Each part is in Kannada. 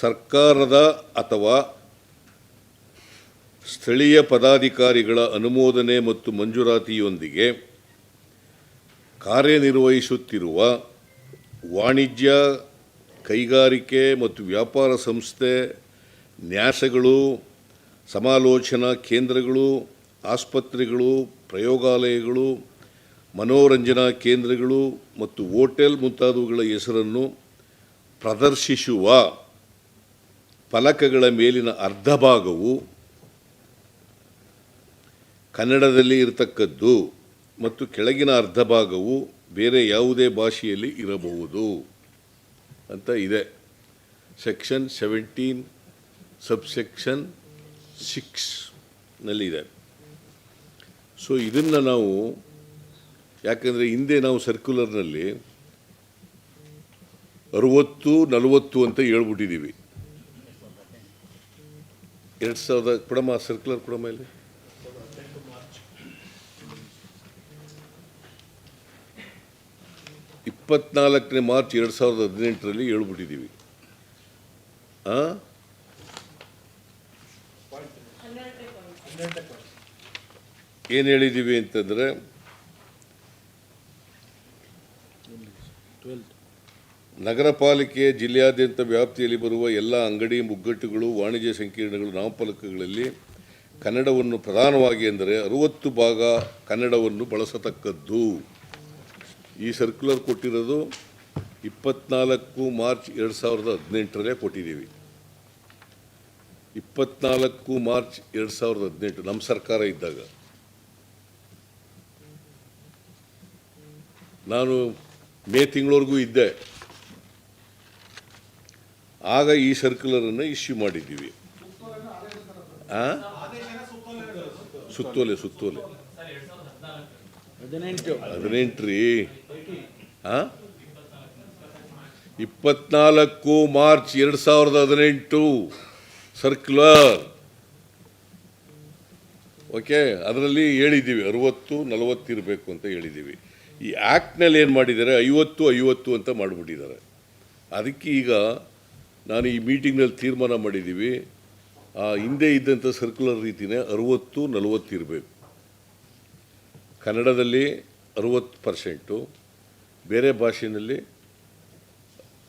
ಸರ್ಕಾರದ ಅಥವಾ ಸ್ಥಳೀಯ ಪದಾಧಿಕಾರಿಗಳ ಅನುಮೋದನೆ ಮತ್ತು ಮಂಜೂರಾತಿಯೊಂದಿಗೆ ಕಾರ್ಯನಿರ್ವಹಿಸುತ್ತಿರುವ ವಾಣಿಜ್ಯ, ಕೈಗಾರಿಕೆ ಮತ್ತು ವ್ಯಾಪಾರ ಸಂಸ್ಥೆ, ನ್ಯಾಸಗಳು, ಸಮಾಲೋಚನಾ ಕೇಂದ್ರಗಳು, ಆಸ್ಪತ್ರೆಗಳು, ಪ್ರಯೋಗಾಲಯಗಳು, ಮನೋರಂಜನಾ ಕೇಂದ್ರಗಳು ಮತ್ತು ಹೋಟೆಲ್ ಮುಂತಾದವುಗಳ ಹೆಸರನ್ನು ಪ್ರದರ್ಶಿಸುವ ಫಲಕಗಳ ಮೇಲಿನ ಅರ್ಧ ಭಾಗವು ಕನ್ನಡದಲ್ಲಿ ಇರತಕ್ಕದ್ದು ಮತ್ತು ಕೆಳಗಿನ ಅರ್ಧ ಭಾಗವು ಬೇರೆ ಯಾವುದೇ ಭಾಷೆಯಲ್ಲಿ ಇರಬಹುದು ಅಂತ ಇದೆ. ಸೆಕ್ಷನ್ ಸೆವೆಂಟೀನ್ ಸಬ್ಸೆಕ್ಷನ್ ಸಿಕ್ಸ್ನಲ್ಲಿದೆ ಸೊ ಇದನ್ನು ನಾವು ಯಾಕಂದರೆ ಹಿಂದೆ ನಾವು ಸರ್ಕ್ಯುಲರ್ನಲ್ಲಿ ಅರುವತ್ತು, ನಲವತ್ತು ಅಂತ ಹೇಳ್ಬಿಟ್ಟಿದ್ದೀವಿ. ಎರಡು ಸಾವಿರದ ಕೊಡಮ್ಮ ಸರ್ಕ್ಯುಲರ್ ಕೊಡಮ್ಮ ಇಲ್ಲಿ? ಇಪ್ಪತ್ನಾಲ್ಕನೇ ಮಾರ್ಚ್ ಎರಡು ಸಾವಿರದ ಹದಿನೆಂಟರಲ್ಲಿ ಹೇಳ್ಬಿಟ್ಟಿದ್ದೀವಿ. ಆ? ಏನು ಹೇಳಿದ್ದೀವಿ ಅಂತಂದರೆ ನಗರ ಪಾಲಿಕೆ ಜಿಲ್ಲೆಯಾದ್ಯಂತ ವ್ಯಾಪ್ತಿಯಲ್ಲಿ ಬರುವ ಎಲ್ಲ ಅಂಗಡಿ ಮುಗ್ಗಟ್ಟುಗಳು, ವಾಣಿಜ್ಯ ಸಂಕೀರ್ಣಗಳು, ನಾಮಫಲಕಗಳಲ್ಲಿ ಕನ್ನಡವನ್ನು ಪ್ರಧಾನವಾಗಿ ಎಂದರೆ ಅರುವತ್ತು ಭಾಗ ಕನ್ನಡವನ್ನು ಬಳಸತಕ್ಕದ್ದು. ಈ ಸರ್ಕ್ಯುಲರ್ ಕೊಟ್ಟಿರೋದು ಇಪ್ಪತ್ನಾಲ್ಕು ಮಾರ್ಚ್ ಎರಡು ಸಾವಿರದ ಹದಿನೆಂಟರಲ್ಲೇ ಕೊಟ್ಟಿದ್ದೀವಿ. ಇಪ್ಪತ್ನಾಲ್ಕು ಮಾರ್ಚ್ ಎರಡು ಸಾವಿರದ ಹದಿನೆಂಟು, ನಮ್ಮ ಸರ್ಕಾರ ಇದ್ದಾಗ. ನಾನು ಮೇ ತಿಂಗಳವರೆಗೂ ಇದ್ದೆ. ಆಗ ಈ ಸರ್ಕ್ಯುಲರನ್ನು ಇಶ್ಯೂ ಮಾಡಿದ್ದೀವಿ? ಸುತ್ತೋಲೆ ಸುತ್ತೋಲೆ. ಹದಿನೆಂಟು. ರೀ ಹಾಂ ಇಪ್ಪತ್ನಾಲ್ಕು ಮಾರ್ಚ್ ಎರಡು ಸಾವಿರದ ಹದಿನೆಂಟು. ಸರ್ಕ್ಯುಲರ್ ಓಕೆ ಅದರಲ್ಲಿ ಹೇಳಿದ್ದೀವಿ, ಅರವತ್ತು, ನಲವತ್ತು ಇರಬೇಕು ಅಂತ ಹೇಳಿದ್ದೀವಿ. ಈ ಆ್ಯಕ್ಟ್ನಲ್ಲಿ ಏನು ಮಾಡಿದ್ದಾರೆ? ಐವತ್ತು ಐವತ್ತು ಅಂತ ಮಾಡಿಬಿಟ್ಟಿದ್ದಾರೆ. ಅದಕ್ಕೆ ಈಗ ನಾನು ಈ ಮೀಟಿಂಗ್ನಲ್ಲಿ ತೀರ್ಮಾನ ಮಾಡಿದ್ದೀವಿ ಆ ಹಿಂದೆ ಇದ್ದಂಥ ಸರ್ಕ್ಯುಲರ್ ರೀತಿಯೇ ಅರುವತ್ತು, ನಲವತ್ತು ಇರಬೇಕು. ಕನ್ನಡದಲ್ಲಿ ಅರುವತ್ತು ಪರ್ಸೆಂಟು, ಬೇರೆ ಭಾಷೆಯಲ್ಲಿ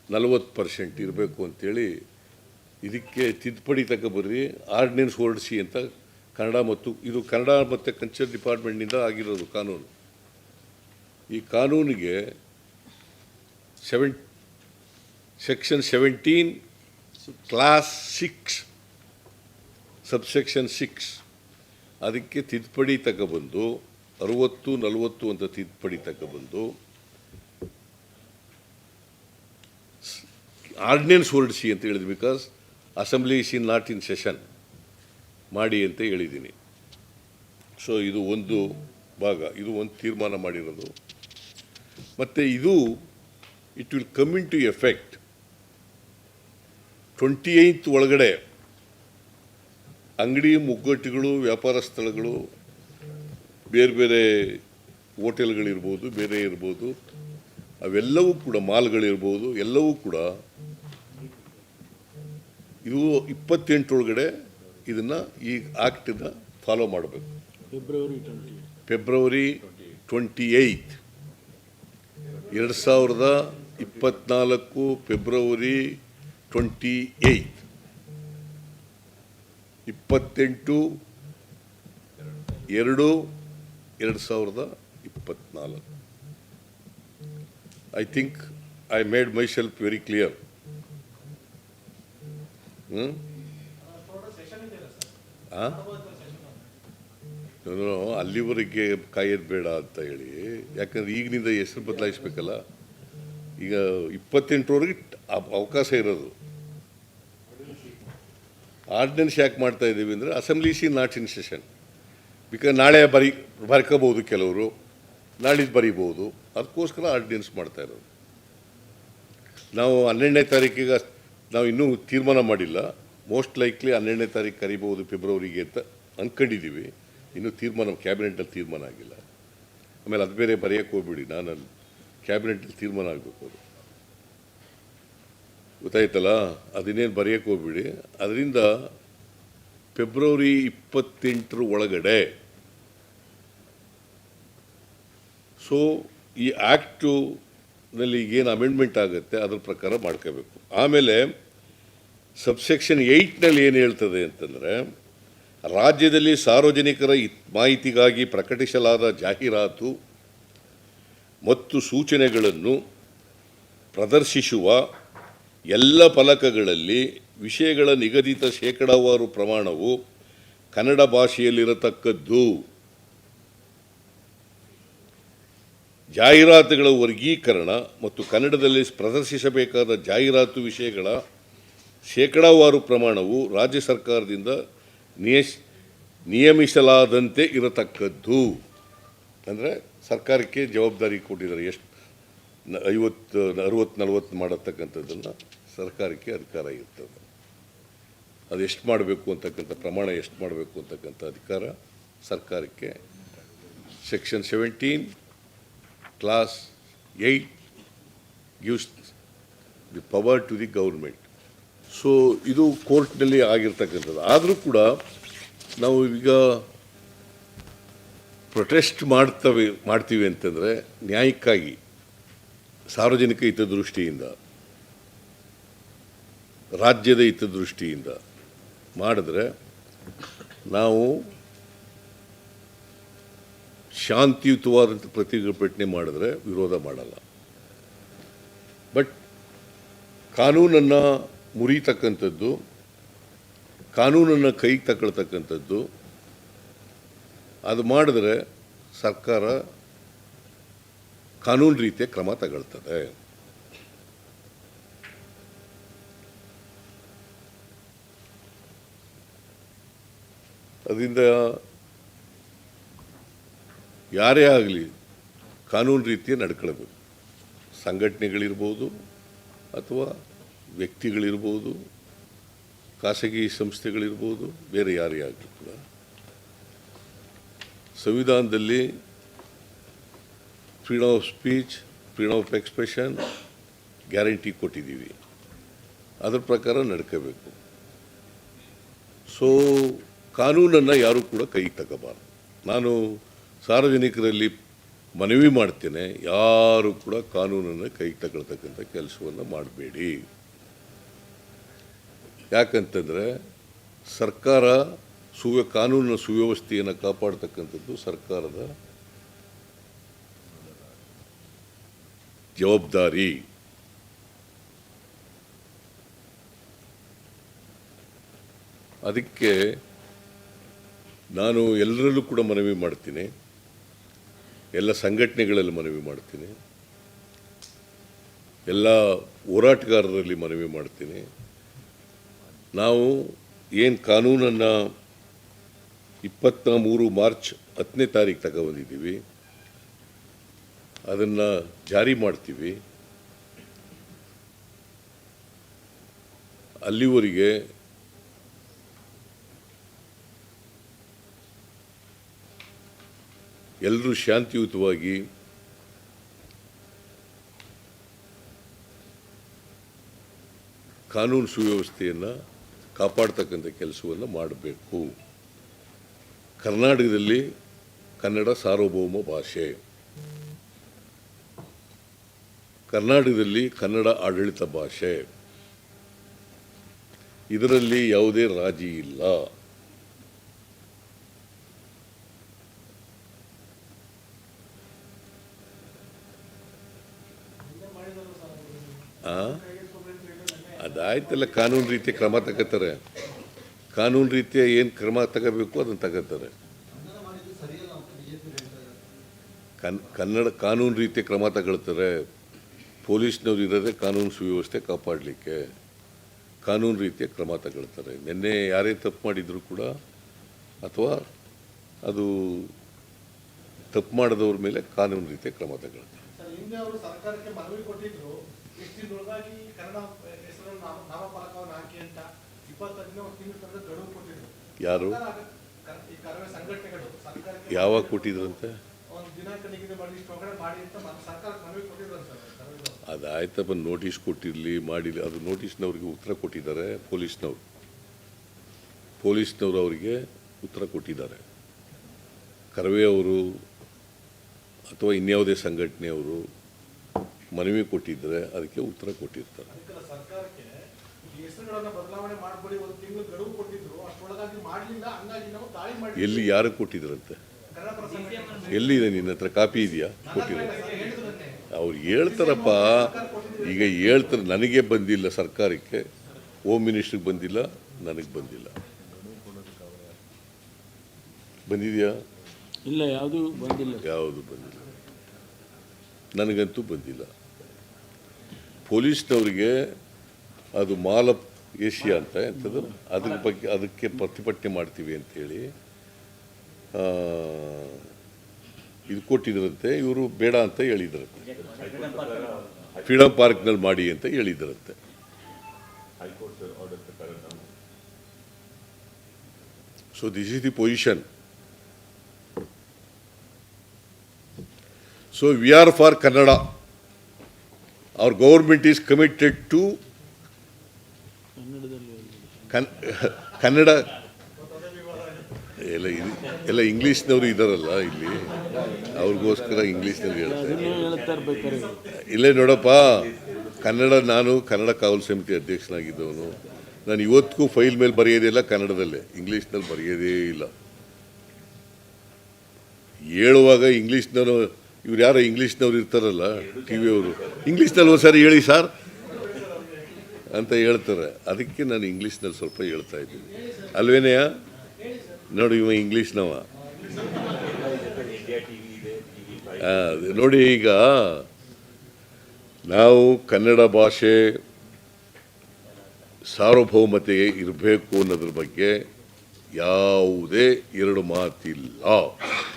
ನಲವತ್ತು ಪರ್ಸೆಂಟ್ ಇರಬೇಕು ಅಂಥೇಳಿ ಇದಕ್ಕೆ ತಿದ್ದುಪಡಿ ತಗೊಬರ್ರಿ ಆರ್ಡಿನೆನ್ಸ್ ಹೊರಡಿಸಿ ಅಂತ ಕನ್ನಡ ಮತ್ತು ಇದು ಕನ್ನಡ ಮತ್ತು ಕಲ್ಚರ್ ಡಿಪಾರ್ಟ್ಮೆಂಟ್ನಿಂದ ಆಗಿರೋದು ಕಾನೂನು. ಈ ಕಾನೂನಿಗೆ seven section seventeen clause six subsection six ಅದಕ್ಕೆ ತಿದ್ದುಪಡಿ ತಗೊಬಂದು, ಅರುವತ್ತು, ನಲವತ್ತು ಅಂತ ತಿದ್ದುಪಡಿ ತಗೊಬಂದು ಆರ್ಡಿನೆನ್ಸ್ ಹೊರಡಿಸಿ ಅಂತ ಹೇಳಿದ್ವಿ because assembly is in not in session ಮಾಡಿ ಅಂತ ಹೇಳಿದ್ದೀನಿ. ಸೊ ಇದು ಒಂದು ಭಾಗ, ಇದು ಒಂದು ತೀರ್ಮಾನ ಮಾಡಿರೋದು. ಮತ್ತು ಇದು it will come into effect twenty eight ಒಳಗಡೆ ಅಂಗಡಿ ಮುಗ್ಗಟ್ಟುಗಳು ವ್ಯಾಪಾರ ಸ್ಥಳಗಳು ಬೇರೆ ಬೇರೆ ಹೋಟೆಲ್ಗಳಿರ್ಬೋದು ಬೇರೆ ಇರ್ಬೋದು ಅವೆಲ್ಲವೂ ಕೂಡ ಮಾಲ್ಗಳಿರ್ಬೋದು ಎಲ್ಲವೂ ಕೂಡ ಇದು ಇಪ್ಪತ್ತೆಂಟರೊಳಗಡೆ ಇದನ್ನು ಈ ಆ್ಯಕ್ಟನ್ನ ಫಾಲೋ ಮಾಡಬೇಕು. ಫೆಬ್ರವರಿ ಫೆಬ್ರವರಿ ಟ್ವೆಂಟಿ ಏಯ್ತ್ ಎರಡು ಸಾವಿರದ ಇಪ್ಪತ್ನಾಲ್ಕು ಫೆಬ್ರವರಿ ಟ್ವೆಂಟಿ ಏಯ್ತ್ ಇಪ್ಪತ್ತೆಂಟು, ಎರಡು ಎರಡು ಸಾವಿರದ ಇಪ್ಪತ್ನಾಲ್ಕು. I think I made myself very clear ಅಲ್ಲಿವರೆಗೆ ಕಾಯೋದು ಬೇಡ ಅಂತ ಹೇಳಿ. ಯಾಕಂದ್ರೆ ಈಗಿನಿಂದ ಹೆಸರು ಬದಲಾಯಿಸ್ಬೇಕಲ್ಲ. ಈಗ ಇಪ್ಪತ್ತೆಂಟರವರೆಗೆ ಅವ್- ಅವಕಾಶ ಇರೋದು. ಆರ್ಡಿನೆನ್ಸ್ ಯಾಕೆ ಮಾಡ್ತಾ ಇದ್ದೀವಿ ಅಂದರೆ assembly is not in session because ನಾಳೆ ಬರಿ ಬರ್ಕೋಬೋದು ಕೆಲವರು ನಾಳಿದ್ದು ಬರಿಬೋದು ಅದಕ್ಕೋಸ್ಕರ ಆರ್ಡಿನೆನ್ಸ್ ಮಾಡ್ತಾ ಇರೋದು. ನಾವು ಹನ್ನೆರಡನೇ ತಾರೀಕಿಗೆ ನಾವು ಇನ್ನೂ ತೀರ್ಮಾನ ಮಾಡಿಲ್ಲ. ಮೋಸ್ಟ್ ಲೈಕ್ಲಿ ಹನ್ನೆರಡನೇ ತಾರೀಕು ಕರಿಬೋದು ಫೆಬ್ರವರಿಗೆ ಅಂತ ಅಂದ್ಕೊಂಡಿದ್ದೀವಿ ಇನ್ನೂ ತೀರ್ಮಾನ ಕ್ಯಾಬಿನೆಟಲ್ಲಿ ತೀರ್ಮಾನ ಆಗಿಲ್ಲ. ಆಮೇಲೆ ಅದು ಬೇರೆ ಬರೆಯೋಕ್ಕೆ ಹೋಗ್ಬಿಡಿ ನಾನು ಕ್ಯಾಬಿನೆಟಲ್ಲಿ ತೀರ್ಮಾನ ಆಗಬೇಕು ಅದು. ಗೊತ್ತಾಯ್ತಲ್ಲ? ಅದನ್ನೇನು ಬರೆಯೋಕ್ಕೆ ಹೋಗ್ಬಿಡಿ. ಅದರಿಂದ ಫೆಬ್ರವರಿ ಇಪ್ಪತ್ತೆಂಟರ ಒಳಗಡೆ ಸೊ ಈ ಆ್ಯಕ್ಟುನಲ್ಲಿ ಏನು ಅಮೆಂಡ್ಮೆಂಟ್ ಆಗುತ್ತೆ, ಅದ್ರ ಪ್ರಕಾರ ಮಾಡ್ಕೋಬೇಕು. ಆಮೇಲೆ ಸಬ್ಸೆಕ್ಷನ್ ಏಯ್ಟ್ನಲ್ಲಿ ಏನು ಹೇಳ್ತದೆ ಅಂತಂದರೆ, ರಾಜ್ಯದಲ್ಲಿ ಸಾರ್ವಜನಿಕರ ಹಿತ್- ಮಾಹಿತಿಗಾಗಿ ಪ್ರಕಟಿಸಲಾದ ಜಾಹೀರಾತು ಮತ್ತು ಸೂಚನೆಗಳನ್ನು ಪ್ರದರ್ಶಿಸುವ ಎಲ್ಲ ಫಲಕಗಳಲ್ಲಿ ವಿಷಯಗಳ ನಿಗದಿತ ಶೇಕಡಾವಾರು ಪ್ರಮಾಣವು ಕನ್ನಡ ಭಾಷೆಯಲ್ಲಿರತಕ್ಕದ್ದು. ಜಾಹೀರಾತುಗಳ ವರ್ಗೀಕರಣ ಮತ್ತು ಕನ್ನಡದಲ್ಲಿ ಪ್ರದರ್ಶಿಸಬೇಕಾದ ಜಾಹೀರಾತು ವಿಷಯಗಳ ಶೇಕಡಾವಾರು ಪ್ರಮಾಣವು ರಾಜ್ಯ ಸರ್ಕಾರದಿಂದ ನಿಯಸ್ ನಿಯಮಿಸಲಾದಂತೆ ಇರತಕ್ಕದ್ದು. ಅಂದರೆ ಸರ್ಕಾರಕ್ಕೆ ಜವಾಬ್ದಾರಿ ಕೊಟ್ಟಿದ್ದಾರೆ. ಎಷ್ಟು ಐವತ್ತು ಅರುವತ್ತು ನಲವತ್ತು ಮಾಡತಕ್ಕಂಥದ್ದನ್ನು ಸರ್ಕಾರಕ್ಕೆ ಅಧಿಕಾರ ಇರ್ತದೆ. ಅದು ಎಷ್ಟು ಮಾಡಬೇಕು ಅಂತಕ್ಕಂಥ ಪ್ರಮಾಣ, ಎಷ್ಟು ಮಾಡಬೇಕು ಅಂತಕ್ಕಂಥ ಅಧಿಕಾರ ಸರ್ಕಾರಕ್ಕೆ. Section seventeen, clause eight gives the power to the government. So, ಇದು ಕೋರ್ಟ್ನಲ್ಲಿ ಆಗಿರ್ತಕ್ಕಂಥದ್ದು. ಆದರೂ ಕೂಡ ನಾವು ಈಗ ಪ್ರೊಟೆಸ್ಟ್ ಮಾಡ್ತವೆ, ಮಾಡ್ತೀವಿ ಅಂತಂದರೆ ನ್ಯಾಯಕ್ಕಾಗಿ ಸಾರ್ವಜನಿಕ ಹಿತದೃಷ್ಟಿಯಿಂದ, ರಾಜ್ಯದ ಹಿತದೃಷ್ಟಿಯಿಂದ ಮಾಡಿದ್ರೆ ನಾವು ಶಾಂತಿಯುತವಾದಂಥ ಪ್ರತಿಭಟನೆ ಮಾಡಿದ್ರೆ ವಿರೋಧ ಮಾಡಲ್ಲ. ಬಟ್ ಕಾನೂನನ್ನು ಮುರಿತಕ್ಕಂಥದ್ದು, ಕಾನೂನನ್ನು ಕೈಗೆ ತಗೊಳ್ತಕ್ಕಂಥದ್ದು, ಅದು ಮಾಡಿದ್ರೆ ಸರ್ಕಾರ ಕಾನೂನು ರೀತಿಯ ಕ್ರಮ ತಗೊಳ್ತದೆ. ಅದರಿಂದ ಯಾರೇ ಆಗಲಿ ಕಾನೂನು ರೀತಿಯ ನಡ್ಕೊಳ್ಬೇಕು ಸಂಘಟನೆಗಳಿರ್ಬೋದು ಅಥವಾ ವ್ಯಕ್ತಿಗಳಿರ್ಬೋದು, ಖಾಸಗಿ ಸಂಸ್ಥೆಗಳಿರ್ಬೋದು, ಬೇರೆ ಯಾರೇ ಆಗಲಿ ಕೂಡ. ಸಂವಿಧಾನದಲ್ಲಿ freedom of speech freedom of expression guarantee ಕೊಟ್ಟಿದ್ದೀವಿ. ಅದರ ಪ್ರಕಾರ ನಡ್ಕೋಬೇಕು. ಸೊ ಕಾನೂನನ್ನು ಯಾರೂ ಕೂಡ ಕೈಗೆ ತಗೋಬಾರ್ದು. ನಾನು ಸಾರ್ವಜನಿಕರಲ್ಲಿ ಮನವಿ ಮಾಡ್ತೇನೆ, ಯಾರು ಕೂಡ ಕಾನೂನನ್ನು ಕೈಗೆ ತಗೊಳ್ತಕ್ಕಂಥ ಕೆಲಸವನ್ನು ಮಾಡಬೇಡಿ. ಯಾಕಂತಂದರೆ, ಸರ್ಕಾರ ಸುವ್ಯ, ಕಾನೂನಿನ ಸುವ್ಯವಸ್ಥೆಯನ್ನು ಕಾಪಾಡ್ತಕ್ಕಂಥದ್ದು ಸರ್ಕಾರದ ಜವಾಬ್ದಾರಿ. ಅದಕ್ಕೆ ನಾನು ಎಲ್ಲರಲ್ಲೂ ಕೂಡ ಮನವಿ ಮಾಡ್ತೀನಿ. ಎಲ್ಲ ಸಂಘಟನೆಗಳಲ್ಲಿ ಮನವಿ ಮಾಡ್ತೀನಿ. ಎಲ್ಲ ಹೋರಾಟಗಾರರಲ್ಲಿ ಮನವಿ ಮಾಡ್ತೀನಿ. ನಾವು ಏನು ಕಾನೂನನ್ನು ಇಪ್ಪತ್ತ ಮೂರು ಮಾರ್ಚ್ ಹತ್ತನೇ ತಾರೀಕು ತಗೊಬಂದಿದ್ದೀವಿ ಅದನ್ನು ಜಾರಿ ಮಾಡ್ತೀವಿ. ಅಲ್ಲಿವರೆಗೆ ಎಲ್ಲರೂ ಶಾಂತಿಯುತವಾಗಿ ಕಾನೂನು ಸುವ್ಯವಸ್ಥೆಯನ್ನು ಕಾಪಾಡ್ತಕ್ಕಂಥ ಕೆಲಸವನ್ನು ಮಾಡಬೇಕು. ಕರ್ನಾಟಕದಲ್ಲಿ ಕನ್ನಡ ಸಾರ್ವಭೌಮ ಭಾಷೆ. ಕರ್ನಾಟಕದಲ್ಲಿ ಕನ್ನಡ ಆಡಳಿತ ಭಾಷೆ. ಇದರಲ್ಲಿ ಯಾವುದೇ ರಾಜಿ ಇಲ್ಲ? ಅದಾಯ್ತಲ್ಲ, ಕಾನೂನು ರೀತಿಯ ಕ್ರಮ ತಗೋತಾರೆ. ಕಾನೂನು ರೀತಿಯ ಏನು ಕ್ರಮ ತಗೋಬೇಕು ಅದನ್ನು ತಗೋತಾರೆ. ಕನ್, ಕನ್ನಡ ಕಾನೂನು ರೀತಿಯ ಕ್ರಮ ತಗೊಳ್ತಾರೆ. ಪೊಲೀಸ್ನವ್ರು ಇರೋದೇ ಕಾನೂನು ಸುವ್ಯವಸ್ಥೆ ಕಾಪಾಡಲಿಕ್ಕೆ ಕಾನೂನು ರೀತಿಯ ಕ್ರಮ ತಗೊಳ್ತಾರೆ. ನಿನ್ನೆ ಯಾರೇ ತಪ್ಪು ಮಾಡಿದರೂ ಕೂಡ ಅಥವಾ ಅದು ತಪ್ಪು ಮಾಡಿದವ್ರ ಮೇಲೆ ಕಾನೂನು ರೀತಿಯ ಕ್ರಮ ತಗೊಳ್ತಾರೆ. ಯಾರು? ಯಾವಾಗ ಕೊಟ್ಟಿದ್ರಂತೆ? ಅದಾಯ್ತಪ್ಪ ನೋಟಿಸ್ ಕೊಟ್ಟಿರಲಿ ಮಾಡಿರಲಿ. ಅದು ನೋಟಿಸ್ನವ್ರಿಗೆ ಉತ್ತರ ಕೊಟ್ಟಿದ್ದಾರೆ ಪೊಲೀಸ್ನವ್ರು ಪೊಲೀಸ್ನವರು ಅವರಿಗೆ ಉತ್ತರ ಕೊಟ್ಟಿದ್ದಾರೆ. ಕರವೇ ಅವರು ಅಥವಾ ಇನ್ಯಾವುದೇ ಸಂಘಟನೆಯವರು ಮನವಿ ಕೊಟ್ಟಿದ್ದರೆ ಅದಕ್ಕೆ ಉತ್ತರ ಕೊಟ್ಟಿರ್ತಾರೆ. ಎಲ್ಲಿ ಯಾರು ಕೊಟ್ಟಿದ್ರಂತೆ? ಎಲ್ಲಿದೆ ನಿನ್ನ ಹತ್ರ? ಕಾಪಿ ಇದೆಯಾ? ಕೊಟ್ಟಿರೋ. ಅವ್ರು ಹೇಳ್ತಾರಪ್ಪ ಈಗ ಹೇಳ್ತಾರೆ ನನಗೆ ಬಂದಿಲ್ಲ ಸರ್ಕಾರಕ್ಕೆ ಹೋಮ್ ಮಿನಿಸ್ಟ್ರಿಗೆ ಬಂದಿಲ್ಲ ನನಗೆ ಬಂದಿಲ್ಲ. ಬಂದಿದೆಯಾ? ಇಲ್ಲ ಯಾವುದು ಬಂದಿಲ್ಲ. ಯಾವುದು ಬಂದಿಲ್ಲ? ನನಗಂತೂ ಬಂದಿಲ್ಲ. ಪೊಲೀಸ್ನವ್ರಿಗೆ ಅದು ಮಾಲ ಆಫ್ ಏಷ್ಯಾ ಅಂತ ಎಂಥದ್ದು ಅದ್ರ ಬಗ್ಗೆ ಅದಕ್ಕೆ ಪ್ರತಿಭಟನೆ ಮಾಡ್ತೀವಿ ಅಂತೇಳಿ ಆ, ಇದು ಕೊಟ್ಟಿದ್ರಂತೆ, ಇವರು ಬೇಡ ಅಂತ ಹೇಳಿದ್ರಂತೆ. ಫ್ರೀಡಮ್ ಪಾರ್ಕ್ನಲ್ಲಿ ಮಾಡಿ ಅಂತ ಹೇಳಿದ್ರಂತೆ. So this is the position so we are for Kannada Our government is committed to Kannada ಎಲ್ಲ ಎಲ್ಲ ಇಂಗ್ಲೀಷ್ನವರು ಇದ್ದಾರಲ್ಲ ಇಲ್ಲಿ. ಅವ್ರಿಗೋಸ್ಕರ ಇಂಗ್ಲೀಷ್ನಲ್ಲಿ ಹೇಳ್ತಾರೆ ಇಲ್ಲೇ ನೋಡಪ್ಪ ಕನ್ನಡ ನಾನು ಕನ್ನಡ ಕಾವಲು ಸಮಿತಿ ಅಧ್ಯಕ್ಷನಾಗಿದ್ದವನು. ನಾನು ಇವತ್ತಿಗೂ ಫೈಲ್ ಮೇಲೆ ಬರೆಯೋದಿಲ್ಲ ಕನ್ನಡದಲ್ಲೇ. ಇಂಗ್ಲೀಷ್ನಲ್ಲಿ ಬರೆಯೋದೇ ಇಲ್ಲ. ಹೇಳುವಾಗ ಇಂಗ್ಲೀಷ್ನವರು ಇವ್ರು ಯಾರೋ ಇಂಗ್ಲೀಷ್ನವ್ರು ಇರ್ತಾರಲ್ಲ ಟಿ ವಿಯವರು ಇಂಗ್ಲೀಷ್ನಲ್ಲಿ ಒಂದ್ಸರಿ ಹೇಳಿ ಸರ್ ಅಂತ ಹೇಳ್ತಾರೆ. ಅದಕ್ಕೆ ನಾನು ಇಂಗ್ಲೀಷ್ನಲ್ಲಿ ಸ್ವಲ್ಪ ಹೇಳ್ತಾ ಇದ್ದೀನಿ. ಅಲ್ವೇನೆಯ ನೋಡಿ ಇವ ಇಂಗ್ಲೀಷ್ನವ ನೋಡಿ ಈಗ ನಾವು ಕನ್ನಡ ಭಾಷೆ ಸಾರ್ವಭೌಮತೆ ಇರಬೇಕು ಅನ್ನೋದ್ರ ಬಗ್ಗೆ ಯಾವುದೇ ಎರಡು ಮಾತಿಲ್ಲ.